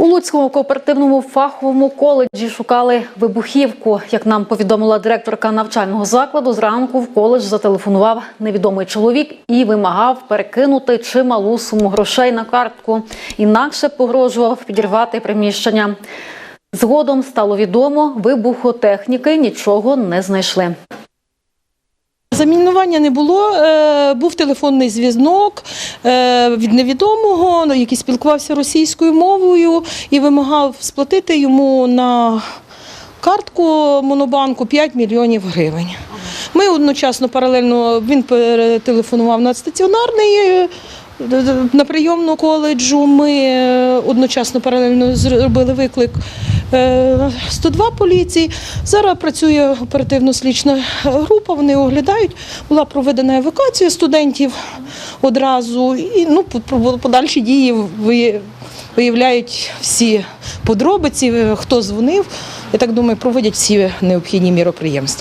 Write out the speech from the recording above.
У Луцькому кооперативному фаховому коледжі шукали вибухівку. Як нам повідомила директорка навчального закладу, зранку в коледж зателефонував невідомий чоловік і вимагав перекинути чималу суму грошей на картку. Інакше погрожував підірвати приміщення. Згодом стало відомо, вибухотехніки нічого не знайшли. Замінування не було, е, був телефонний зв'язок е, від невідомого, ну, який спілкувався російською мовою і вимагав сплатити йому на картку Монобанку 5 мільйонів гривень. Ми одночасно паралельно він перетелефонував на стаціонарний. е, На прийомну коледжу ми одночасно паралельно зробили виклик 102 поліції. Зараз працює оперативно-слідчна група, вони оглядають. Була проведена евакуація студентів одразу. І ну, подальші дії виявляють всі подробиці, е, хто дзвонив. Я так думаю, проводять всі необхідні міроприємства.